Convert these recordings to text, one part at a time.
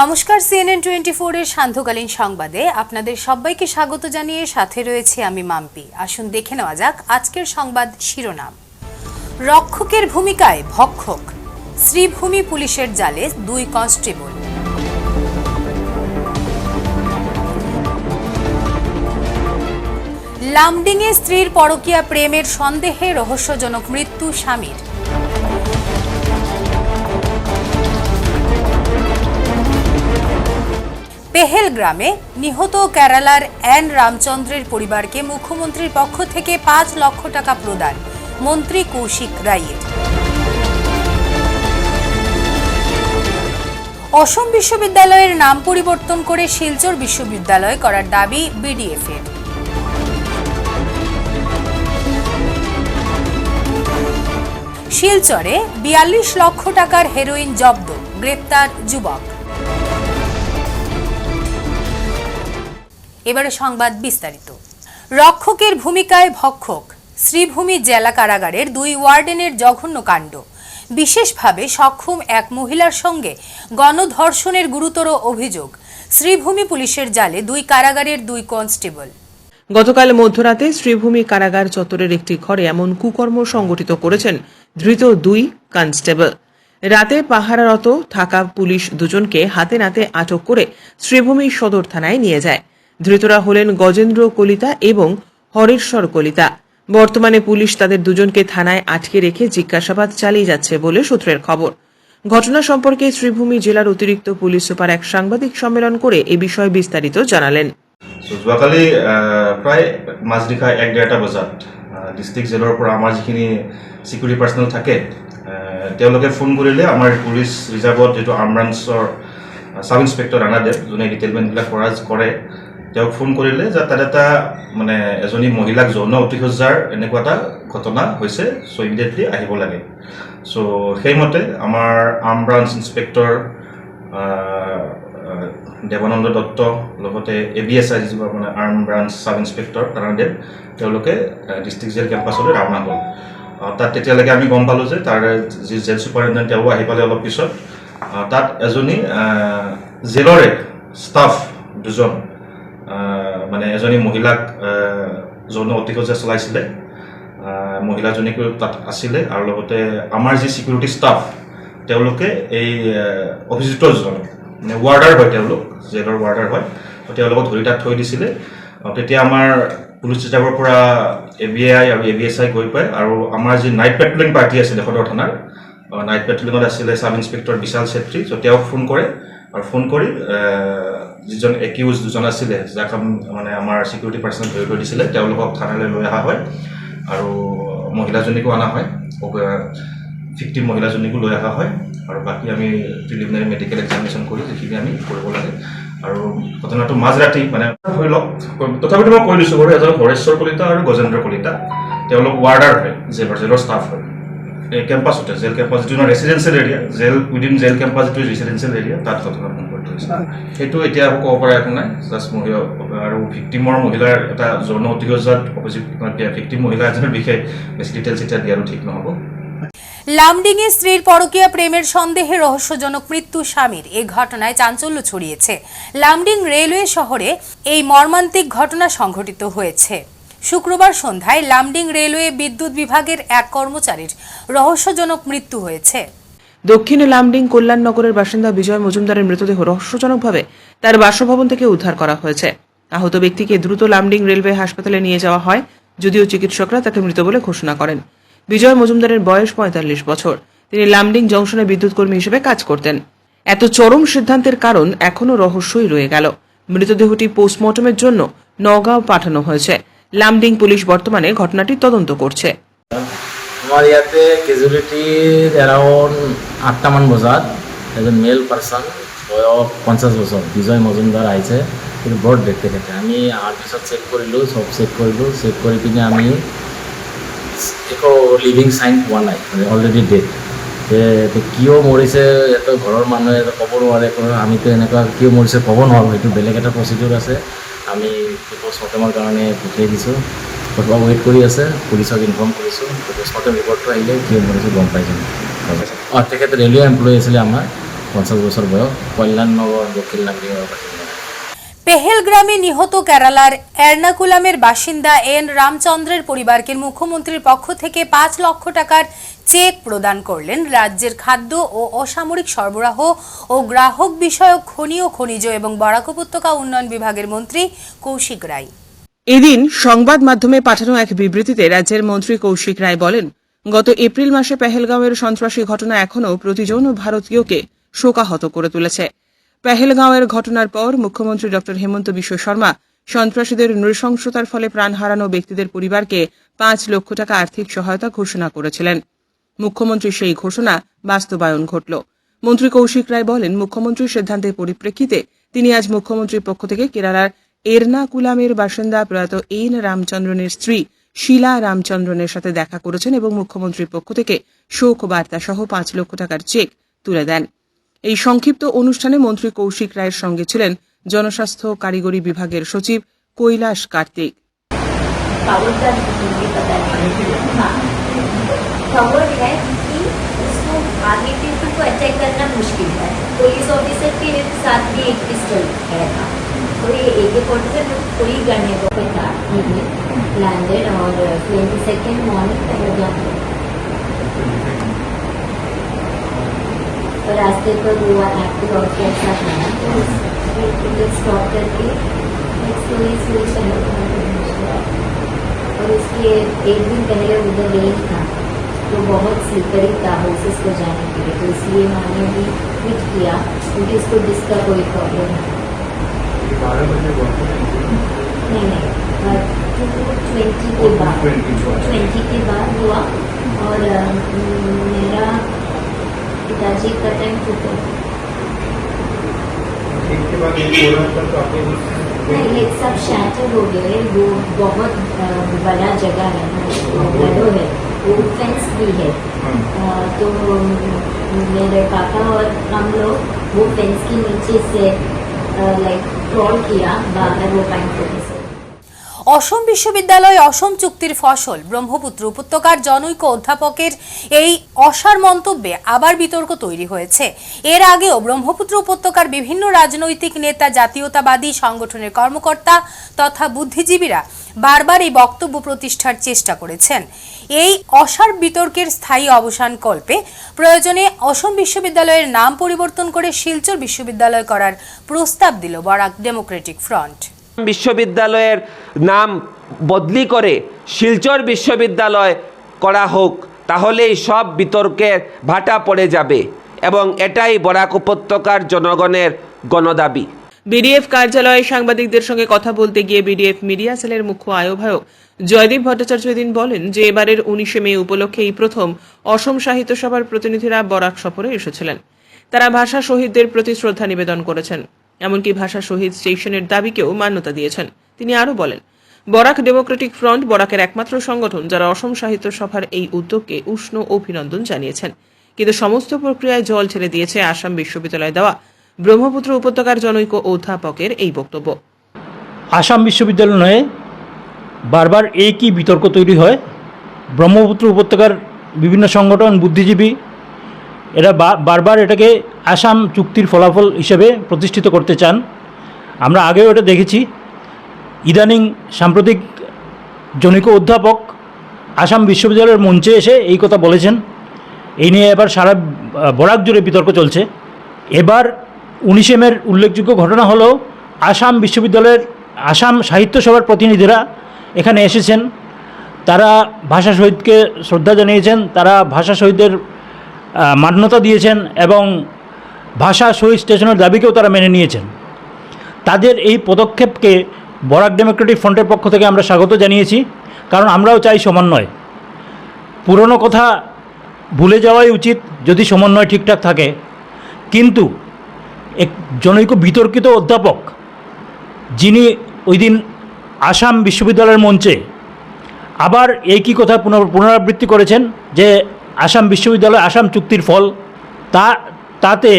নমস্কার CNN twenty ফোরের সান্ধ্যকালীন সংবাদে আপনাদের সবাইকে স্বাগত জানিয়ে সাথে রয়েছে আমি মাম্পি। আসুন দেখে নেওয়া যাক আজকের সংবাদ শিরোনাম। রক্ষকের ভূমিকায় ভক্ষক। শ্রীভূমি পুলিশের জালে দুই কনস্টেবল। লামডিংয়ে স্ত্রীর পরকীয়া প্রেমের সন্দেহে রহস্যজনক মৃত্যু স্বামীর। পেহেলগ্রামে নিহত কেরালার এন রামচন্দ্রের পরিবারকে মুখ্যমন্ত্রীর পক্ষ থেকে পাঁচ লক্ষ টাকা প্রদান, মন্ত্রী কৌশিক রায়ের। অসম বিশ্ববিদ্যালয়ের নাম পরিবর্তন করে শিলচর বিশ্ববিদ্যালয় করার দাবি বিডিএফ এর শিলচরে বিয়াল্লিশ লক্ষ টাকার হেরোইন জব্দ, গ্রেপ্তার যুবক। এবারে সংবাদ বিস্তারিত। রক্ষকের ভূমিকায় ভক্ষক, শ্রীভূমি জেলা কারাগারের দুই ওয়ার্ডেনের জঘন্য কাণ্ড। বিশেষভাবে সক্ষম এক মহিলার সঙ্গে গণধর্ষণের গুরুতর অভিযোগ। শ্রীভূমি পুলিশের জালে দুই কারাগারের দুই কনস্টেবল। গতকাল মধ্যরাতে শ্রীভূমি কারাগার চত্বরের একটি ঘরে এমন কুকর্ম সংগঠিত করেছেন ধৃত দুই কনস্টেবল। রাতে পাহারারত থাকা পুলিশ দুজনকে হাতে নাতে আটক করে শ্রীভূমি সদর থানায় নিয়ে যায়। ধৃতরা হলেন গজেন্দ্র কলিতা এবং হরেশ্বর কলিতা। বর্তমানে পুলিশ তাদের দুজনকে থানায় আটকে রেখে জিজ্ঞাসাবাদ চালিয়ে যাচ্ছে বলে সূত্রের খবর। ঘটনা সম্পর্কে শ্রীভূমি জেলার অতিরিক্ত পুলিশ সুপার এক সাংবাদিক সম্মেলন করে এ বিষয়ে বিস্তারিত জানালেন। যোৱাকালি প্ৰায় মাজনিশা এক ডেৰটা বজাত ডিষ্ট্ৰিক্ট জেলৰ পৰা আমাৰ যিখিনি ছিকিউৰিটি পাৰ্চনেল থাকে তেওঁলোকে ফোন কৰিলে আমাৰ পুলিচ ৰিজাৰ্ভত যিটো আৰ্ম ব্ৰাঞ্চৰ ছাব ইনস্পেক্টৰ ৰাণাদেৱ যোনে ডিটেইলমেণ্টবিলাক কৰা কৰে তেওঁক ফোন কৰিলে যে তাত এটা মানে এজনী মহিলাক যৌন অতিসজ্জাৰ এনেকুৱা এটা ঘটনা হৈছে চ' ইমিডিয়েটলি আহিব লাগে। চ' সেইমতে আমাৰ arm branch inspector Debananda Dutta, লগতে এ বি এছ আই যিটো মানে আৰ্ম ব্ৰাঞ্চ ছাব ইনস্পেক্টৰ ৰাণাদেৱ তেওঁলোকে ডিষ্ট্ৰিক্ট জেল কেম্পাছলৈ ৰাওনা হ'ল। তাত তেতিয়ালৈকে আমি গম পালোঁ যে তাৰ যি জেল ছুপাৰিণ্টেণ্ট তেওঁ আহি পালে অলপ পিছত। তাত এজনী জেলৰে ষ্টাফ দুজন মানে এজনী মহিলাক যৌন অতিসজ্জা চলাইছিলে মহিলাজনীকো তাত আছিলে আৰু লগতে আমাৰ যি ছিকিউৰিটি ষ্টাফ তেওঁলোকে এই অভিযুক্তজন মানে ৱাৰ্ডাৰ হয় তেওঁলোক জেলৰ ৱাৰ্ডাৰ হয় তেওঁলোকক ধৰি তাত থৈ দিছিলে। তেতিয়া আমাৰ পুলিচ ৰিজাৰ্ভৰ পৰা এ বি আই আৰু এ বি এছ আই গৈ পায় আৰু আমাৰ যি নাইট পেট্ৰলিং পাৰ্টি আছিলে সদৰ থানাৰ নাইট পেট্ৰলিঙত আছিলে ছাব ইনস্পেক্টৰ বিশাল চেত্ৰী চ' তেওঁক ফোন কৰে। আৰু ফোন কৰি যিজন একিউজ দুজন আছিলে, যাক মানে আমাৰ ছিকিউৰিটি পাৰ্চনে ধৰি থৈ দিছিলে, তেওঁলোকক থানালৈ লৈ অহা হয় আৰু মহিলাজনীকো অনা হয় ফিফটিন মহিলাজনীকো লৈ অহা হয় আৰু বাকী আমি প্ৰিলিমিনাৰী মেডিকেল এক্সামিনেশ্যন কৰি যিখিনি আমি কৰিব লাগে। আৰু ঘটনাটো মাজৰাতি মানে ধৰি লওক তথাপিতো মই কৈ দিছোঁ বাৰু, এজন হৰেশ্বৰ কলিতা আৰু গজেন্দ্ৰ কলিতা। তেওঁলোক ৱাৰ্ডাৰ হয়, জেলৰ ষ্টাফ হয়। এই কেম্পাছতে জেল কেম্পাছ যিটো residential area jail within jail campus যিটো ৰেচিডেঞ্চিয়েল এৰিয়া তাত ঘটনা সংঘটিত হৈছে সেইটো এতিয়া আকৌ ক'ব পৰা একো নাই জাষ্ট মহিলা আৰু ভিক্টিমৰ মহিলাৰ এটা যৌন অতিসজ্জাত অভিযোগ ভিক্টিম মহিলা এজনৰ বিষয়ে বেছি ডিটেইলছ এতিয়া দিয়াটো ঠিক নহ'ব। লামডিংয়ে স্ত্রীর পরকীয়া প্রেমের সন্দেহে রহস্যজনক মৃত্যু স্বামীর। এই ঘটনায় চাঞ্চল্য ছড়িয়েছে। লামডিং রেলওয়ে শহরে এই মর্মান্তিক ঘটনা সংঘটিত হয়েছে। শুক্রবার সন্ধ্যায় লামডিং রেলওয়ে বিদ্যুৎ বিভাগের এক কর্মচারীর রহস্যজনক মৃত্যু হয়েছে। দক্ষিণ লামডিং কল্যাণনগরের বাসিন্দা বিজয় মজুমদারের মৃতদেহ রহস্যজনকভাবে তার বাসভবন থেকে উদ্ধার করা হয়েছে। আহত ব্যক্তিকে দ্রুত লামডিং রেলওয়ে হাসপাতালে নিয়ে যাওয়া হয়, যদিও চিকিৎসকরা তাকে মৃত বলে ঘোষণা করেন। বিজয় মজুমদারের বয়স পঁয়তাল্লিশ বছর। তিনি লামডিং জংশনে বিদ্যুৎ কর্মী হিসেবে কাজ করতেন। এত চরম সিদ্ধান্তের কারণ এখনও রহস্যই রয়ে গেল। মৃতদেহটি পোস্টমর্টমের জন্য নগাঁও পাঠানো হয়েছে। লামডিং পুলিশ বর্তমানে ঘটনাটির তদন্ত করছে। আমাৰ ইয়াতে কেজুৱেলিটিৰ এৰাউণ্ড আঠটামান বজাত। এজন মেল পাৰ্চন বয়স পঞ্চাছ বছৰ। বিজয় মজুমদাৰ আহিছে। কিন্তু বৰ ডেট তেখেতে আমি অহাৰ পিছত চেক কৰিলোঁ, চব চেক কৰিলোঁ। চেক কৰি পিনে আমি একো লিভিং চাইন পোৱা নাই। মানে অলৰেডি ডেট কিয় মৰিছে, ইয়াতে ঘৰৰ মানুহে ক'ব নোৱাৰে। কোনো আমিতো এনেকুৱা কিয় মৰিছে ক'ব নোৱাৰোঁ। সেইটো বেলেগ এটা প্ৰচিডিউৰ আছে। আমি পষ্টমৰ্টেমৰ কাৰণে পঠিয়াই দিছোঁ। ক'ৰবাত ৱেইট কৰি আছে, পুলিচক ইনফৰ্ম কৰিছোঁ। পষ্টমৰ্টেম ৰিপৰ্টটো আহিলে কি কৰিছোঁ গম পাই যাম। অঁ, তেখেত ৰেলৱে এমপ্লয়ী আছিলে আমাৰ, পঞ্চাছ বছৰ বয়স, কল্যাণ নগৰ, দক্ষিণ লামডিংয়ের বাসিন্দা। পেহেলগ্রামে নিহত কেরালার এর্নাকুলামের বাসিন্দা এন রামচন্দ্রের পরিবারকে মুখ্যমন্ত্রীর পক্ষ থেকে পাঁচ লক্ষ টাকার চেক প্রদান করলেন রাজ্যের খাদ্য ও অসামরিক সরবরাহ ও গ্রাহক বিষয়ক খনি ও খনিজ এবং বরাক উপত্যকা উন্নয়ন বিভাগের মন্ত্রী কৌশিক রায়। এদিন সংবাদ মাধ্যমে পাঠানো এক বিবৃতিতে রাজ্যের মন্ত্রী কৌশিক রায় বলেন, গত এপ্রিল মাসে পেহেলগাঁওয়ের সন্ত্রাসী ঘটনা এখনও প্রতিজন ভারতীয়কে শোকাহত করে তুলেছে। পেহেলগাঁওয়ের ঘটনার পর মুখ্যমন্ত্রী ড হেমন্ত বিশ্ব শর্মা সন্ত্রাসীদের নৃশংসতার ফলে প্রাণ হারানো ব্যক্তিদের পরিবারকে পাঁচ লক্ষ টাকা আর্থিক সহায়তা ঘোষণা করেছিলেন। মুখ্যমন্ত্রীর সেই ঘোষণা বাস্তবায়ন ঘটল। মন্ত্রী কৌশিক রায় বলেন, মুখ্যমন্ত্রীর সিদ্ধান্তের পরিপ্রেক্ষিতে তিনি আজ মুখ্যমন্ত্রীর পক্ষ থেকে কেরালার এর্নাকুলামের বাসিন্দা প্রয়াত এন রামচন্দ্রনের স্ত্রী শিলা রামচন্দ্রনের সাথে দেখা করেছেন এবং মুখ্যমন্ত্রীর পক্ষ থেকে শোক বার্তা সহ পাঁচ লক্ষ টাকার চেক তুলে দেন। এই সংক্ষিপ্ত অনুষ্ঠানে মন্ত্রী কৌশিক রায়ের সঙ্গে ছিলেন জনস্বাস্থ্য কারিগরি বিভাগের সচিব কৈলাস কার্তিক पावर का मुझे पता नहीं हाँ खबर है कि उसको आगे से उसको अटैक करना मुश्किल है पुलिस ऑफिसर के साथ भी एक पिस्टल है था तो ये ए के फोर्टी से कोई करने को पे था लैंडेड और ट्वेंटी सेकेंड मॉर्निंग पहलगाम तो रास्ते पर हुआ एक्टिव और के साथ आया तो स्टॉप करके स्लोली स्लोली पहुँचा और उसके एक दिन पहले उधर रेन था तो बहुत स्लिपरी था हाउसेस को जाने के लिए। तो इसलिए मैंने भी क्विट किया क्योंकि उसको डिस्क का कोई प्रॉब्लम है नहीं नहीं ट्वेंटी के बाद। ट्वेंटी के बाद। हुआ। और मेरा पिताजी का टाइम टू नहीं सब शैटर हो गए। वो बहुत बड़ा जगह है है। वो फेंस भी है। अ, तो मेरे पापा और हम लोग वो फेंस के नीचे से लाइक क्रॉल किया बाहर वो से অসম বিশ্ববিদ্যালয় অসম চুক্তির ফসল। ব্রহ্মপুত্র উপত্যকার জনৈক অধ্যাপকের এই অসার মন্তব্যে আবার বিতর্ক তৈরি হয়েছে। এর আগেও ব্রহ্মপুত্র উপত্যকার বিভিন্ন রাজনৈতিক নেতা, জাতীয়তাবাদী সংগঠনের কর্মকর্তা তথা বুদ্ধিজীবীরা বারবার এই বক্তব্য প্রতিষ্ঠার চেষ্টা করেছেন। এই অসার বিতর্কের স্থায়ী অবসান কল্পে প্রয়োজনে অসম বিশ্ববিদ্যালয়ের নাম পরিবর্তন করে শিলচর বিশ্ববিদ্যালয় করার প্রস্তাব দিল বরাক ডেমোক্রেটিক ফ্রন্ট। বিশ্ববিদ্যালয়ের নাম বদলি করে শিলচর বিশ্ববিদ্যালয় করা হোক, তাহলেই সব বিতর্কের ভাটা পড়ে যাবে এবং এটাই বরাক উপত্যকার জনগণের গণদাবি। বিডিএফ কার্যালয়ে সাংবাদিকদের সঙ্গে কথা বলতে গিয়ে বিডিএফ মিডিয়া সেলের মুখ্য আহ্বায়ক জয়দীপ ভট্টাচার্য এদিন বলেন যে এবারের উনিশে মে উপলক্ষে এই প্রথম অসম সাহিত্য সভার প্রতিনিধিরা বরাক সফরে এসেছিলেন। তারা ভাষা শহীদদের প্রতি শ্রদ্ধা নিবেদন করেছেন। এমনকি ভাষা শহীদ স্টেশনের দাবিকেও মান্যতা দিয়েছেন। তিনি আরও বলেন, বরাক ডেমোক্রেটিক ফ্রন্ট বরাকের একমাত্র সংগঠন যারা অসম সাহিত্য সভার এই উদ্যোগকে উষ্ণ অভিনন্দন জানিয়েছেন। কিন্তু সমস্ত প্রক্রিয়ায় জল ছেড়ে দিয়েছে আসাম বিশ্ববিদ্যালয় দেওয়া ব্রহ্মপুত্র উপত্যকার জনৈক অধ্যাপকের এই বক্তব্য। আসাম বিশ্ববিদ্যালয় বারবার একই বিতর্ক তৈরি হয়। ব্রহ্মপুত্র উপত্যকার বিভিন্ন সংগঠন, বুদ্ধিজীবী এরা বারবার এটাকে আসাম চুক্তির ফলাফল হিসেবে প্রতিষ্ঠিত করতে চান। আমরা আগেও এটা দেখেছি। ইদানিং সাম্প্রতিক জনৈক অধ্যাপক আসাম বিশ্ববিদ্যালয়ের মঞ্চে এসে এই কথা বলেছেন। এই নিয়ে এবার সারা বরাক জুড়ে বিতর্ক চলছে। এবার উনিশে মের উল্লেখযোগ্য ঘটনা হলো আসাম বিশ্ববিদ্যালয়ের আসাম সাহিত্য সভার প্রতিনিধিরা এখানে এসেছেন। তারা ভাষা শহীদকে শ্রদ্ধা জানিয়েছেন। তারা ভাষা শহীদদের আহ, মান্যতা দিয়েছেন এবং ভাষা শহীদ স্টেশনের দাবিকেও তারা মেনে নিয়েছেন। তাদের এই পদক্ষেপকে বরাক ডেমোক্রেটিক ফ্রন্টের পক্ষ থেকে আমরা স্বাগত জানিয়েছি, কারণ আমরাও চাই সমন্বয়। পুরনো কথা ভুলে যাওয়াই উচিত যদি সমন্বয় ঠিকঠাক থাকে। কিন্তু এক জনৈক বিতর্কিত অধ্যাপক, যিনি ওই দিন আসাম বিশ্ববিদ্যালয়ের মঞ্চে আবার একই কথা পুনর- পুনরাবৃত্তি করেছেন যে আসাম বিশ্ববিদ্যালয়, আসাম চুক্তির ফল। তা, তাতে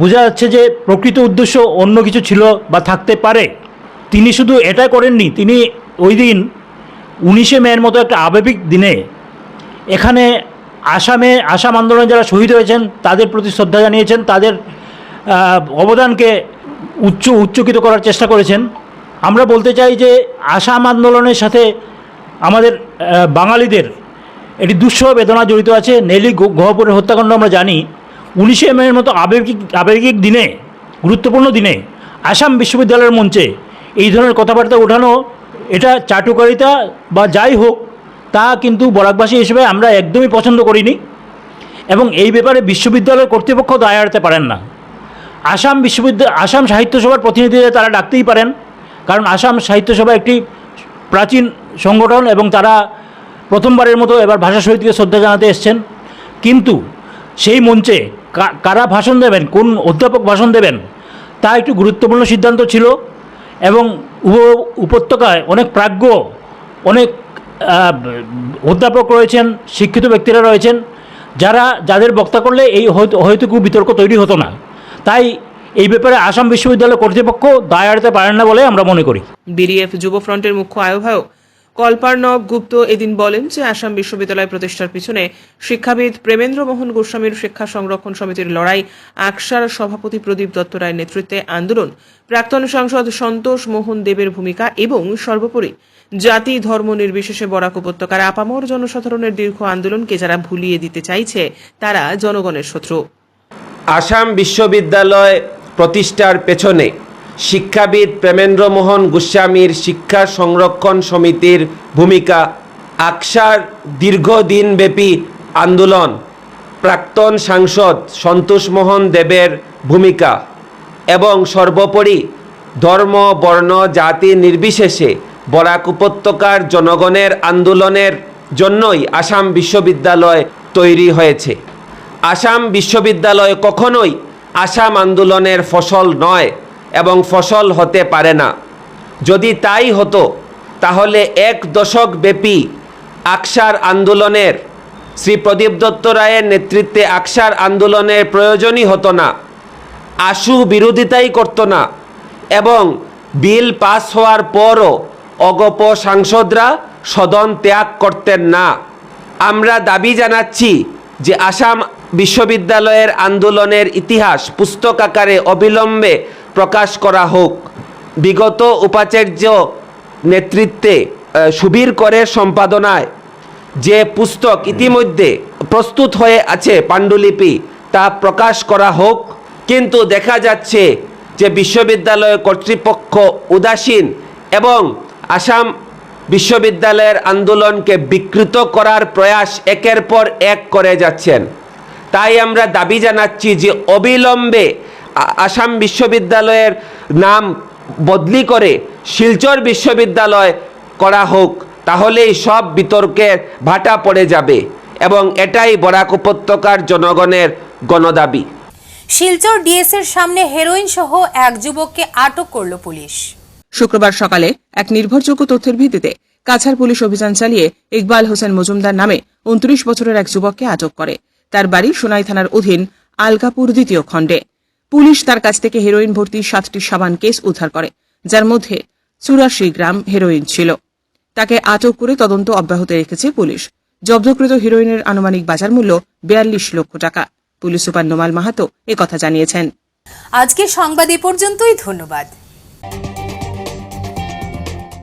বোঝা যাচ্ছে যে প্রকৃত উদ্দেশ্য অন্য কিছু ছিল বা থাকতে পারে। তিনি শুধু এটা করেননি, তিনি ওই দিন উনিশে মেয়ের মতো একটা আবেগিক দিনে এখানে আসামে, আসাম আন্দোলনে যারা শহীদ হয়েছেন, তাদের প্রতি শ্রদ্ধা জানিয়েছেন, তাদের অবদানকে উচ্চ, উচ্চকিত করার চেষ্টা করেছেন। আমরা বলতে চাই যে আসাম আন্দোলনের সাথে আমাদের বাঙালিদের একটি দুঃসহ বেদনা জড়িত আছে। নেলি গহপুরের হত্যাকাণ্ড আমরা জানি। উনিশে মের মতো আবেগিক আবেগিক দিনে, গুরুত্বপূর্ণ দিনে, আসাম বিশ্ববিদ্যালয়ের মঞ্চে এই ধরনের কথাবার্তা ওঠানো এটা চাটুকারিতা বা যাই হোক, তা কিন্তু বরাকবাসী হিসেবে আমরা একদমই পছন্দ করিনি এবং এই ব্যাপারে বিশ্ববিদ্যালয় কর্তৃপক্ষ দায় এড়াতে পারেন না। আসাম বিশ্ববিদ্যালয় আসাম সাহিত্য সভার প্রতিনিধিদের তারা ডাকতেই পারেন, কারণ আসাম সাহিত্য সভা একটি প্রাচীন সংগঠন এবং তারা প্রথমবারের মতো এবার ভাষা শহীদকে শ্রদ্ধা জানাতে এসছেন। কিন্তু সেই মঞ্চে কারা ভাষণ দেবেন, কোন অধ্যাপক ভাষণ দেবেন, তা একটু গুরুত্বপূর্ণ সিদ্ধান্ত ছিল এবং উপ- উপত্যকায় অনেক প্রাজ্ঞ, অনেক অধ্যাপক রয়েছেন, শিক্ষিত ব্যক্তিরা রয়েছেন, যারা, যাদের বক্তা করলে এই হয়তো, হয়তোকু বিতর্ক তৈরি হতো না। তাই এই ব্যাপারে আসাম বিশ্ববিদ্যালয় কর্তৃপক্ষ দায় এড়াতে পারেন না বলে আমরা মনে করি। বিডিএফ যুব ফ্রন্টের মুখ্য আহ্বায়ক কল্পার্ণব গুপ্ত এদিন বলেন যে আসাম বিশ্ববিদ্যালয় প্রতিষ্ঠার পিছনে শিক্ষাবিদ প্রেমেন্দ্র মোহন গোস্বামীর শিক্ষা সংরক্ষণ সমিতির লড়াই, আকসার সভাপতি প্রদীপ দত্ত রায়ের নেতৃত্বে আন্দোলন, প্রাক্তন সাংসদ সন্তোষ মোহন দেবের ভূমিকা এবং সর্বোপরি জাতি ধর্ম নির্বিশেষে বরাক উপত্যকার আপামর জনসাধারণের দীর্ঘ আন্দোলনকে যারা ভুলিয়ে দিতে চাইছে, তারা জনগণের শত্রু। আসাম বিশ্ববিদ্যালয় প্রতিষ্ঠার পেছনে শিক্ষাবিদ প্রেমেন্দ্রমোহন গোস্বামীর শিক্ষা সংরক্ষণ সমিতির ভূমিকা, আকসার দীর্ঘদিনব্যাপী আন্দোলন। প্রাক্তন সাংসদ সন্তোষমোহন দেবের ভূমিকা এবং সর্বোপরি ধর্ম, বর্ণ, জাতি নির্বিশেষে বরাক উপত্যকার জনগণের আন্দোলনের জন্যই আসাম বিশ্ববিদ্যালয় তৈরি হয়েছে। আসাম বিশ্ববিদ্যালয় কখনোই আসাম আন্দোলনের ফসল নয়। এবং ফসল হতে পারে না। যদি তাই হতো, তাহলে এক দশক ব্যাপী আকসার আন্দোলনের, শ্রী প্রদীপ দত্ত রায়ের নেতৃত্বে আকসার আন্দোলনের প্রয়োজনই হতো না। আশু বিরোধিতাই করতো না এবং বিল পাস হওয়ার পরও অগপ সাংসদরা সদন ত্যাগ করতেন না। আমরা দাবি জানাচ্ছি যে আসাম বিশ্ববিদ্যালয়ের আন্দোলনের ইতিহাস পুস্তক আকারে অবিলম্বে প্রকাশ করা হোক। বিগত উপাচার্য নেতৃত্বে সুবীর করের সম্পাদনায় যে পুস্তক ইতিমধ্যে প্রস্তুত হয়ে আছে পাণ্ডুলিপি, তা প্রকাশ করা হোক। কিন্তু দেখা যাচ্ছে যে বিশ্ববিদ্যালয় কর্তৃপক্ষ উদাসীন এবং আসাম বিশ্ববিদ্যালয়ের আন্দোলনকে বিকৃত করার প্রয়াস একের পর এক করে যাচ্ছেন। তাই আমরা দাবি জানাচ্ছি যে অবিলম্বে আসাম বিশ্ববিদ্যালয়ের নাম বদলি করে শিলচর বিশ্ববিদ্যালয় করা হোক তাহলেই সব বিতর্কের ভাটা পড়ে যাবে এবং এটাই বরাক উপত্যকার জনগণের গণদাবি। শিলচর ডিএসের সামনে হেরোইন সহ এক যুবককে আটক করল পুলিশ। শুক্রবার সকালে এক নির্ভরযোগ্য তথ্যের ভিত্তিতে কাছাড় পুলিশ অভিযান চালিয়ে ইকবাল হোসেন মজুমদার নামে উনত্রিশ বছরের এক যুবককে আটক করে। তার বাড়ি সোনাই থানার অধীন আলকাপুর দ্বিতীয় খণ্ডে। পুলিশ তার কাছ থেকে হেরোইন ভর্তি সাতটি সাবান কেস উদ্ধার করে, যার মধ্যে চুরাশি গ্রাম হেরোইন ছিল। তাকে আটক করে তদন্ত অব্যাহত রেখেছে পুলিশ। জব্দকৃত হিরোইনের আনুমানিক বাজার মূল্য বিয়াল্লিশ লক্ষ টাকা। পুলিশ সুপার নোমাল মাহাতো একথা জানিয়েছেন। আজকে সংবাদ এ পর্যন্তই, ধন্যবাদ।